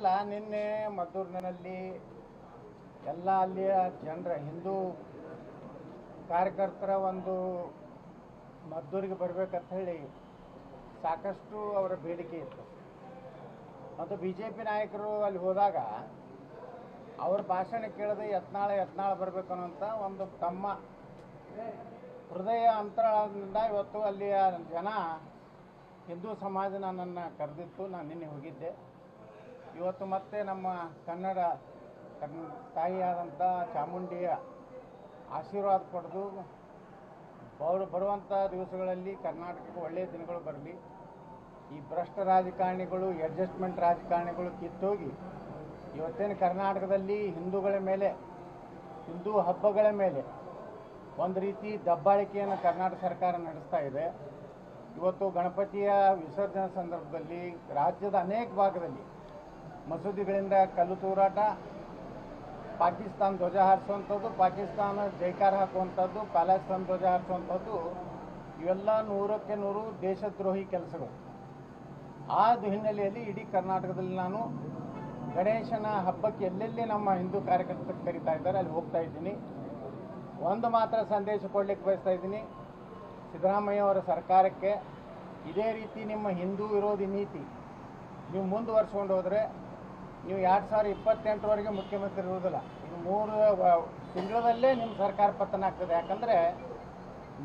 ಅಲ್ಲ, ನಿನ್ನೆ ಮದ್ದೂರಿನಲ್ಲಿ ಎಲ್ಲ ಅಲ್ಲಿಯ ಜನರ, ಹಿಂದೂ ಕಾರ್ಯಕರ್ತರ ಒಂದು ಮದ್ದೂರಿಗೆ ಬರಬೇಕಂತ ಹೇಳಿ ಸಾಕಷ್ಟು ಅವರ ಬೇಡಿಕೆ ಇತ್ತು. ಮತ್ತು ಬಿ ಜೆ ಪಿ ನಾಯಕರು ಅಲ್ಲಿ ಹೋದಾಗ ಅವ್ರ ಭಾಷಣ ಕೇಳದೆ ಯತ್ನಾಳ ಯತ್ನಾಳ ಬರಬೇಕು ಅನ್ನೋಂಥ ಒಂದು ತಮ್ಮ ಹೃದಯ ಅಂತರಾಳದಿಂದ ಇವತ್ತು ಅಲ್ಲಿಯ ಜನ ಹಿಂದೂ ಸಮಾಜ ನನ್ನನ್ನು ಕರೆದಿತ್ತು. ನಾನು ನಿನ್ನೆ ಹೋಗಿದ್ದೆ. ಇವತ್ತು ಮತ್ತೆ ನಮ್ಮ ಕನ್ನಡ ಕನ್ ತಾಯಿಯಾದಂಥ ಚಾಮುಂಡಿಯ ಆಶೀರ್ವಾದ ಪಡೆದು ಅವರು ಬರುವಂಥ ದಿವಸಗಳಲ್ಲಿ ಕರ್ನಾಟಕಕ್ಕೆ ಒಳ್ಳೆಯ ದಿನಗಳು ಬರಲಿ. ಈ ಭ್ರಷ್ಟ ರಾಜಕಾರಣಿಗಳು ಅಡ್ಜಸ್ಟ್ಮೆಂಟ್ ರಾಜಕಾರಣಿಗಳು ಕಿತ್ತೋಗಿ ಇವತ್ತೇನು ಕರ್ನಾಟಕದಲ್ಲಿ ಹಿಂದೂಗಳ ಮೇಲೆ, ಹಿಂದೂ ಹಬ್ಬಗಳ ಮೇಲೆ ಒಂದು ರೀತಿ ದಬ್ಬಾಳಿಕೆಯನ್ನು ಕರ್ನಾಟಕ ಸರ್ಕಾರ ನಡೆಸ್ತಾ ಇದೆ. ಇವತ್ತು ಗಣಪತಿಯ ವಿಸರ್ಜನೆ ಸಂದರ್ಭದಲ್ಲಿ ರಾಜ್ಯದ ಅನೇಕ ಭಾಗದಲ್ಲಿ ಮಸೂದಿಗಳಿಂದ ಕಲ್ಲು ತೂರಾಟ, ಪಾಕಿಸ್ತಾನ ಧ್ವಜ ಹಾರಿಸುವಂಥದ್ದು, ಪಾಕಿಸ್ತಾನ ಜೈಕಾರ ಹಾಕುವಂಥದ್ದು ಪ್ಯಾಲೆಸ್ತಾನ್ ಧ್ವಜ ಹಾರಿಸುವಂಥದ್ದು, ಇವೆಲ್ಲ ನೂರಕ್ಕೆ ನೂರು ದೇಶದ್ರೋಹಿ ಕೆಲಸಗಳು. ಆ ಹಿನ್ನೆಲೆಯಲ್ಲಿ ಇಡೀ ಕರ್ನಾಟಕದಲ್ಲಿ ನಾನು ಗಣೇಶನ ಹಬ್ಬಕ್ಕೆ ಎಲ್ಲೆಲ್ಲಿ ನಮ್ಮ ಹಿಂದೂ ಕಾರ್ಯಕರ್ತರು ಕರೀತಾ ಇದ್ದಾರೆ, ಅಲ್ಲಿ ಹೋಗ್ತಾ ಇದ್ದೀನಿ. ಒಂದು ಮಾತ್ರ ಸಂದೇಶ ಕೊಡಲಿಕ್ಕೆ ಬಯಸ್ತಾ ಇದ್ದೀನಿ. ಸಿದ್ದರಾಮಯ್ಯ ಅವರ ಸರ್ಕಾರಕ್ಕೆ ಇದೇ ರೀತಿ ನಿಮ್ಮ ಹಿಂದೂ ವಿರೋಧಿ ನೀತಿ ನೀವು ಮುಂದುವರ್ಸ್ಕೊಂಡು ಹೋದರೆ ನೀವು ಎರಡು ಸಾವಿರ ಇಪ್ಪತ್ತೆಂಟರವರೆಗೆ ಮುಖ್ಯಮಂತ್ರಿ ಇರುವುದಿಲ್ಲ. ಇನ್ನು ಮೂರು ತಿಂಗಳಲ್ಲೇ ನಿಮ್ಮ ಸರ್ಕಾರ ಪತನ ಆಗ್ತದೆ. ಯಾಕಂದರೆ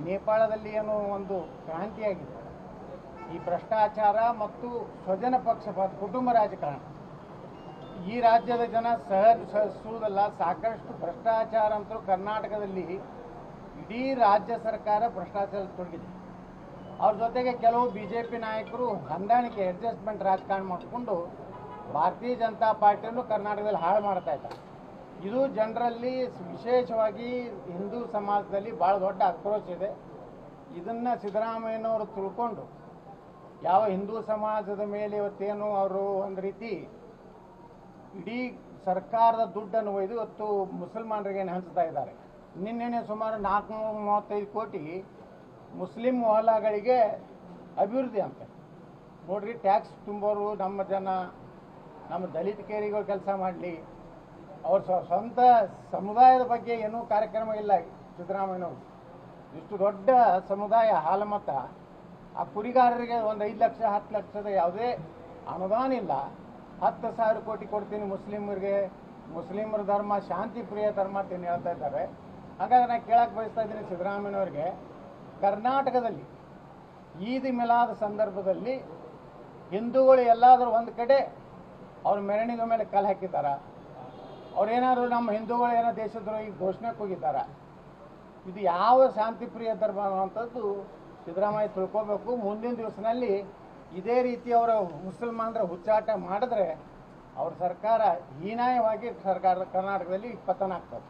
ನೇಪಾಳದಲ್ಲಿ ಏನು ಒಂದು ಕ್ರಾಂತಿಯಾಗಿದೆ ಈ ಭ್ರಷ್ಟಾಚಾರ ಮತ್ತು ಸ್ವಜನ ಪಕ್ಷಪಾತ, ಕುಟುಂಬ ರಾಜಕಾರಣ. ಈ ರಾಜ್ಯದ ಜನ ಸಹಿಸುವುದಲ್ಲ ಸಾಕಷ್ಟು ಭ್ರಷ್ಟಾಚಾರ ಅಂತೂ ಕರ್ನಾಟಕದಲ್ಲಿ ಇಡೀ ರಾಜ್ಯ ಸರ್ಕಾರ ಭ್ರಷ್ಟಾಚಾರ ತೊಡಗಿದೆ. ಅವ್ರ ಜೊತೆಗೆ ಕೆಲವು ಬಿ ಜೆ ಪಿ ನಾಯಕರು ಹೊಂದಾಣಿಕೆ ಅಡ್ಜಸ್ಟ್ಮೆಂಟ್ ರಾಜಕಾರಣ ಮಾಡಿಕೊಂಡು ಭಾರತೀಯ ಜನತಾ ಪಾರ್ಟಿಯನ್ನು ಕರ್ನಾಟಕದಲ್ಲಿ ಹಾಳು ಮಾಡ್ತಾ ಇದ್ದಾರೆ. ಇದು ಜನರಲ್ಲಿ ವಿಶೇಷವಾಗಿ ಹಿಂದೂ ಸಮಾಜದಲ್ಲಿ ಭಾಳ ದೊಡ್ಡ ಆಕ್ರೋಶ ಇದೆ. ಇದನ್ನು ಸಿದ್ದರಾಮಯ್ಯನವರು ತಿಳ್ಕೊಂಡು ಯಾವ ಹಿಂದೂ ಸಮಾಜದ ಮೇಲೆ ಇವತ್ತೇನು ಅವರು ಒಂದು ರೀತಿ ಇಡೀ ಸರ್ಕಾರದ ದುಡ್ಡನ್ನು ಒಯ್ದು ಇವತ್ತು ಮುಸಲ್ಮಾನರಿಗೆ ಹಂಚ್ತಾ ಇದ್ದಾರೆ. ನಿನ್ನೆನೆ ಸುಮಾರು ನಾಲ್ಕುನೂರ ಮೂವತ್ತೈದು ಕೋಟಿ ಮುಸ್ಲಿಂ ಮೊಹಲ್ಲಾಗಳಿಗೆ ಅಭಿವೃದ್ಧಿ ಅಂತ. ನೋಡ್ರಿ, ಟ್ಯಾಕ್ಸ್ ತುಂಬೋರು ನಮ್ಮ ಜನ ನಮ್ಮ ದಲಿತ ಕೇರಿಗಳು ಕೆಲಸ ಮಾಡಲಿ. ಅವ್ರ ಸ್ವ, ಸ್ವಂತ ಸಮುದಾಯದ ಬಗ್ಗೆ ಏನೂ ಕಾರ್ಯಕ್ರಮ ಇಲ್ಲ ಸಿದ್ದರಾಮಯ್ಯನವರು. ಇಷ್ಟು ದೊಡ್ಡ ಸಮುದಾಯ ಹಾಲಮತ, ಆ ಕುರಿಗಾರರಿಗೆ ಒಂದು ಐದು ಲಕ್ಷ, ಹತ್ತು ಲಕ್ಷದ ಯಾವುದೇ ಅನುದಾನ ಇಲ್ಲ. ಹತ್ತು ಸಾವಿರ ಕೋಟಿ ಕೊಡ್ತೀನಿ ಮುಸ್ಲಿಮರಿಗೆ. ಮುಸ್ಲಿಮರ ಧರ್ಮ, ಶಾಂತಿ ಪ್ರಿಯ ಧರ್ಮ ಅಂತ ಏನು ಹೇಳ್ತಾ ಇದ್ದಾರೆ. ಹಾಗಾಗಿ ನಾನು ಕೇಳಕ್ಕೆ ಬಯಸ್ತಾ ಇದ್ದೀನಿ ಸಿದ್ದರಾಮಯ್ಯನವ್ರಿಗೆ, ಕರ್ನಾಟಕದಲ್ಲಿ ಈದ್ ಮಿಲಾದ ಸಂದರ್ಭದಲ್ಲಿ ಹಿಂದೂಗಳು ಎಲ್ಲಾದರೂ ಒಂದು ಕಡೆ ಅವ್ರ ಮೆರವಣಿಗೆ ಮೇಲೆ ಕಲ್ಲು ಹಾಕಿದ್ದಾರ ಅವ್ರೇನಾದ್ರು ನಮ್ಮ ಹಿಂದೂಗಳು ಏನೋ ದೇಶದ್ರೋಹಿ ಘೋಷಣೆಗೆ ಹೋಗಿದ್ದಾರೆ ಇದು ಯಾವ ಶಾಂತಿ ಪ್ರಿಯ ಧರ್ಮ ಅನ್ನುವಂಥದ್ದು ಸಿದ್ದರಾಮಯ್ಯ ತಿಳ್ಕೋಬೇಕು. ಮುಂದಿನ ದಿವಸದಲ್ಲಿ ಇದೇ ರೀತಿ ಅವರ ಮುಸಲ್ಮಾನರ ಹುಚ್ಚಾಟ ಮಾಡಿದ್ರೆ ಅವ್ರ ಸರ್ಕಾರ ಹೀನಾಯವಾಗಿ ಸರ್ಕಾರ ಕರ್ನಾಟಕದಲ್ಲಿ ಪತನ ಆಗ್ತದೆ